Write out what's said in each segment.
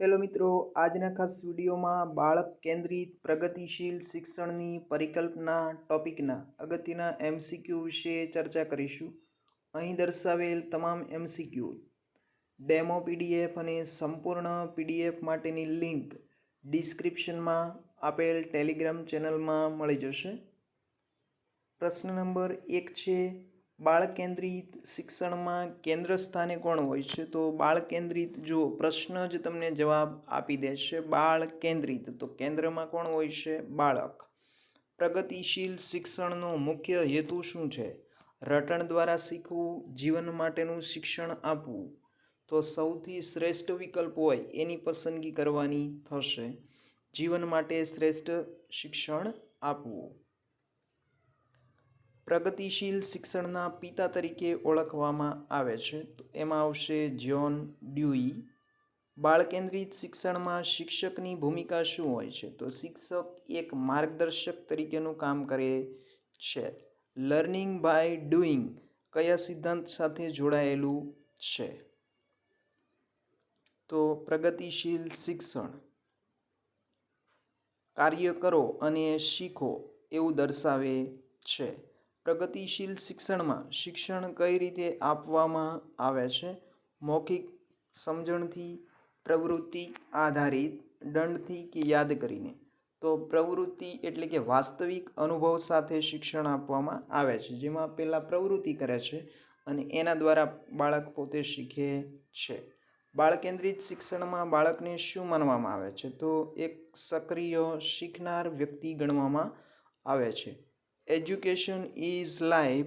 Hello મિત્રો, આજના ખાસ વિડીયોમાં બાળક કેન્દ્રિત પ્રગતિશીલ શિક્ષણની પરિકલ્પના ટોપિકના અગત્યના એમસીક્યુ વિશે ચર્ચા કરીશું. અહીં દર્શાવેલ તમામ એમસીક્યુ, ડેમો પીડીએફ અને સંપૂર્ણ પીડીએફ માટેની લિંક ડિસ્ક્રિપ્શનમાં આપેલ ટેલિગ્રામ ચેનલમાં મળી જશે. પ્રશ્ન નંબર એક છે બાળ કેન્દ્રિત શિક્ષણમાં કેન્દ્ર સ્થાને કોણ હોય છે? તો બાળ કેન્દ્રિત જો પ્રશ્ન જ તમને જવાબ આપી દેશે બાળ કેન્દ્રિત તો કેન્દ્રમાં કોણ હોય છે? બાળક. પ્રગતિશીલ શિક્ષણનો મુખ્ય હેતુ શું છે? રટણ દ્વારા શીખવું, જીવન માટેનું શિક્ષણ આપવું. તો સૌથી શ્રેષ્ઠ વિકલ્પ હોય એની પસંદગી કરવાની થશે. જીવન માટે શ્રેષ્ઠ શિક્ષણ આપવું. પ્રગતિશીલ શિક્ષણના પિતા તરીકે ઓળખવામાં આવે છે. તો એમાં આવશે જ્હોન ડ્યુઈ. બાળ કેન્દ્રિત શિક્ષણમાં શિક્ષકની ભૂમિકા શું હોય છે? તો શિક્ષક એક માર્ગદર્શક તરીકેનું કામ કરે છે. લર્નિંગ બાય ડુઈંગ કયા સિદ્ધાંત સાથે જોડાયેલું છે? તો પ્રગતિશીલ શિક્ષણ. કાર્ય કરો અને શીખો એવું દર્શાવે છે. પ્રગતિશીલ શિક્ષણમાં શિક્ષણ કઈ રીતે આપવામાં આવે છે? મૌખિક સમજણથી પ્રવૃત્તિ આધારિત દંડથી કે યાદ કરીને? તો પ્રવૃત્તિ એટલે કે વાસ્તવિક અનુભવ સાથે શિક્ષણ આપવામાં આવે છે, જેમાં પહેલાં પ્રવૃત્તિ કરે છે અને એના દ્વારા બાળક પોતે શીખે છે. બાળ કેન્દ્રિત શિક્ષણમાં બાળકને શું માનવામાં આવે છે? તો એક સક્રિય શીખનાર વ્યક્તિ ગણવામાં આવે છે. Education is life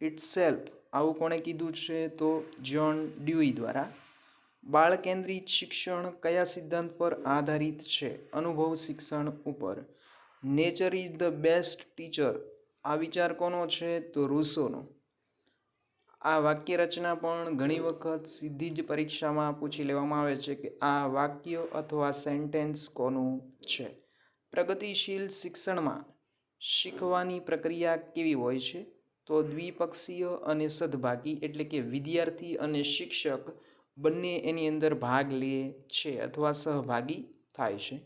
itself આવું કોણે કીધું છે તો જ્હોન ડ્યુઈ દ્વારા. બાળ કેન્દ્રિત શિક્ષણ કયા સિદ્ધાંત પર આધારિત છે? અનુભવ શિક્ષણ ઉપર. Nature is the best teacher. આ વિચાર કોનો છે? તો રૂસોનો. આ વાક્ય રચના પણ ઘણી વખત સીધી જ પરીક્ષામાં પૂછી લેવામાં આવે છે કે આ વાક્ય અથવા સેન્ટેન્સ કોનું છે? પ્રગતિશીલ શિક્ષણમાં શીખવાની પ્રક્રિયા કેવી હોય છે? તો દ્વિપક્ષીય અને સદભાગી એટલે કે વિદ્યાર્થી અને શિક્ષક બંને એની અંદર ભાગ લે છે અથવા સહભાગી થાય છે.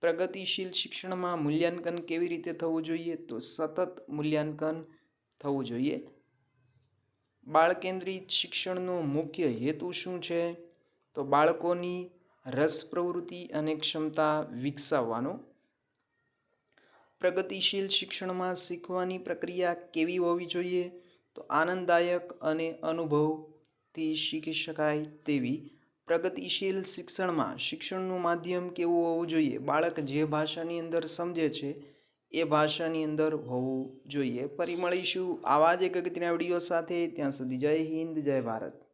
પ્રગતિશીલ શિક્ષણમાં મૂલ્યાંકન કેવી રીતે થવું જોઈએ? તો સતત મૂલ્યાંકન થવું જોઈએ. બાળ કેન્દ્રિત શિક્ષણનો મુખ્ય હેતુ શું છે? તો બાળકોની રસ પ્રવૃત્તિ અને ક્ષમતા વિકસાવવાનો પ્રગતિશીલ શિક્ષણમાં શીખવાની પ્રક્રિયા કેવી હોવી જોઈએ? તો આનંદદાયક અને અનુભવથી શીખી શકાય તેવી પ્રગતિશીલ શિક્ષણમાં શિક્ષણનું માધ્યમ કેવું હોવું જોઈએ? બાળક જે ભાષાની અંદર સમજે છે, એ ભાષાની અંદર હોવું જોઈએ. ફરી મળીશું આવા જ એક અગત્યના વીડિયો સાથે. ત્યાં સુધી જય હિન્દ, જય ભારત.